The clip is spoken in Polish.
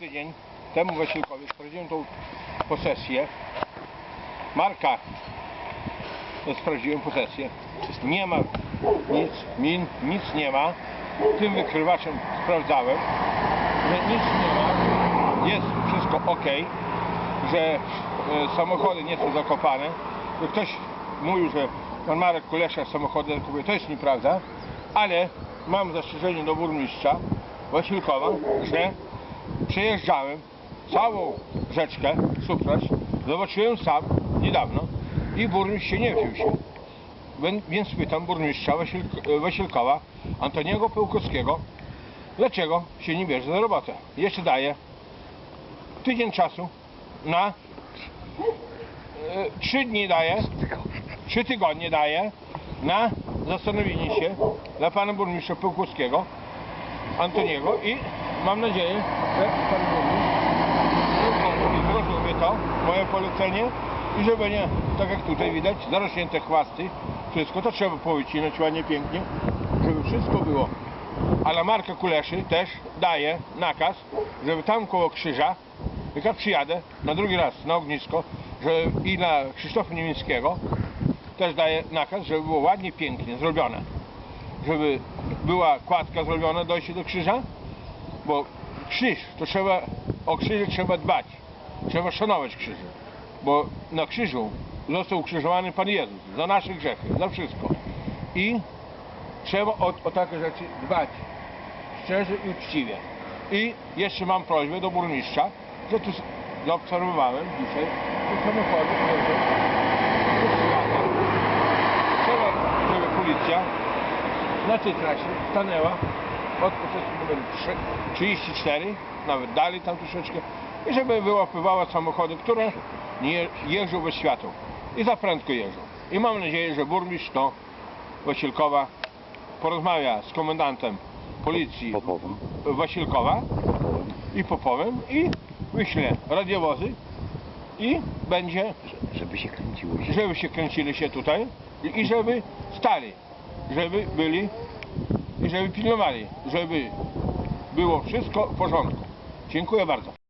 tydzień temu Wasilkowi sprawdziłem tą posesję. Marka. Sprawdziłem posesję. Nie ma nic, min, nic nie ma. Tym wykrywaczem sprawdzałem, że nic nie ma. Jest wszystko ok, że e, samochody nie są zakopane. Ktoś mówił, że pan Marek Kulesza samochody zakupuje. To jest nieprawda, ale mam zastrzeżenie do burmistrza Wasilkowa, że przejeżdżałem całą rzeczkę Supraś, zobaczyłem sam niedawno i burmistrz się nie wziął się. Więc pytam burmistrza Wasilk- Wasilkowa, Antoniego Pełkowskiego, dlaczego się nie bierze za robotę. Jeszcze daje tydzień czasu na e, trzy dni daje, trzy tygodnie daje na zastanowienie się dla pana burmistrza Pełkowskiego, Antoniego i mam nadzieję, że pan burmistrz zrozumie to, moje polecenie i że będzie, tak jak tutaj widać, zarośnięte chwasty, wszystko to trzeba powycinać ładnie, pięknie, żeby wszystko było. Ale Marka Kuleszy też daje nakaz, żeby tam koło krzyża, jak ja przyjadę na drugi raz na ognisko, że i na Krzysztofa Niemieckiego też daje nakaz, żeby było ładnie, pięknie zrobione. Żeby była kładka zrobiona, dojście do krzyża, bo krzyż, to trzeba, o trzeba dbać. Trzeba szanować krzyże. Bo na krzyżu został ukrzyżowany Pan Jezus za nasze grzechy, za wszystko. I trzeba o, o takie rzeczy dbać. Szczerze i uczciwie. I jeszcze mam prośbę do burmistrza, że tu zaobserwowałem dzisiaj, że samochody. Trzeba, żeby policja na tej trasie stanęła od posesji numer 3, 34, nawet dalej tam troszeczkę, i żeby wyłapywała samochody, które nie jeżdżą bez świateł i za prędko jeżdżą. I mam nadzieję, że burmistrz to Wasilkowa porozmawia z komendantem policji Popowym. Wasilkowa i Popowem i wyśle radiowozy i będzie Żeby się kręciło się. żeby się kręcili się tutaj i żeby stali, żeby byli żeby pilnowali, żeby było wszystko w porządku. Dziękuję bardzo.